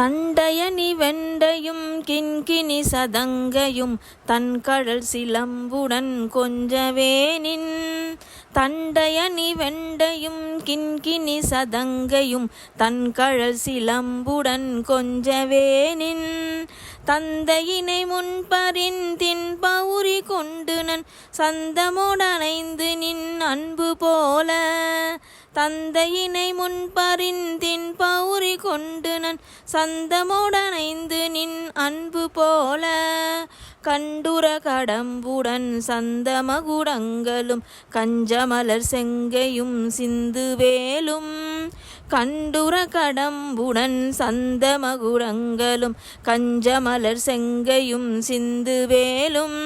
தண்டயனி வெண்டையும் கிண்கிணி சதங்கையும் தன் கடல் சிலம்புடன் கொஞ்சவேனின் தண்டயனி வெண்டையும் கிண்கிணி சதங்கையும் தன் கழல் சிலம்புடன் கொஞ்சவேனின் தந்தையினை முன்பறிந்தின் பௌரி கொண்டு நன் சந்தமுடனைந்து நின் அன்பு போல. தந்தையினை முன்பறிந்தின் பௌ கொண்டு நன் சந்தமுடனைந்து நின் அன்பு போல. கண்டுர கடம்புடன் சந்தமகுடங்களும் கஞ்சமலர் செங்கையும் சிந்து வேலும் கண்டுர கடம்புடன் சந்தமகுடங்களும் கஞ்சமலர் செங்கையும் சிந்து வேலும்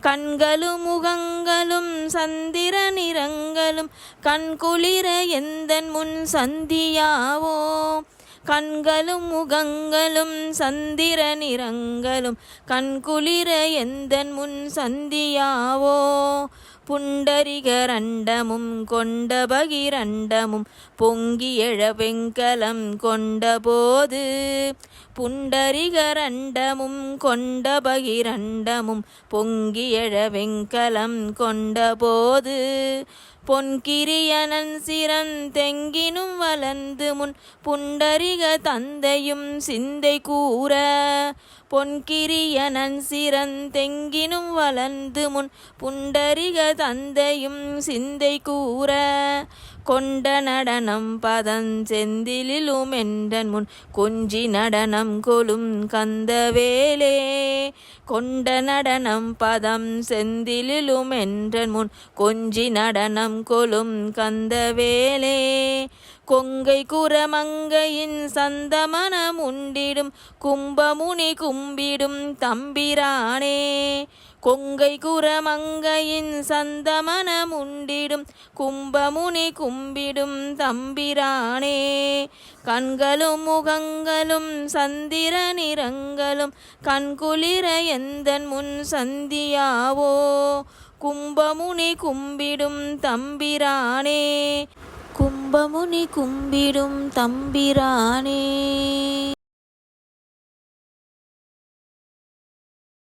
கண்களும் முகங்களும் சந்திர நிறங்களும் கண்குளிர எந்தன் முன் சந்தியாவோ. கண்களும் முகங்களும் சந்திர நிறங்களும் கண்குளிர எந்தன் முன் சந்தியாவோ? புண்டரிகரண்டமும் கொண்ட பகிரண்டமும் பொங்கி எழ வெங்கலம் கொண்டபோது புண்டரிகரண்டமும் கொண்ட பகிரண்டமும் பொங்கி எழ வெங்கலம் கொண்டபோது பொன்கிரியனன் சிறன் தெங்கினும் வளர்ந்து முன் புண்டரிக தந்தையும் சிந்தை கூற பொன்கிரியனன் சிறந்தெங்கினும் வளர்ந்து முன் புண்டரிக தந்தையும் சிந்தை கூற கொண்ட நடனம் பதஞ்செந்திலும் என்றன் முன் கொஞ்சி நடனம் கொலும் கந்தவேலே. கொண்ட நடனம் பதம் செந்திலும் என்றன் முன் கொஞ்சி நடனம் கொலும் கந்தவேலே. கொங்கை குரமங்கையின் சந்தமனம் உண்டிடும் கும்பமுனி கும்பிடும் தம்பிரானே. கொங்கை குரமங்கையின் சந்தமனம் உண்டிடும் கும்பமுனி கும்பிடும் தம்பிரானே. கண்களும் முகங்களும் சந்திர நிறங்களும் கண்குளிர எந்தன் முன் சந்தியாவோ. கும்பமுனி கும்பிடும் தம்பிரானே. கும்பமுனி கும்பிடும் தம்பிரானே.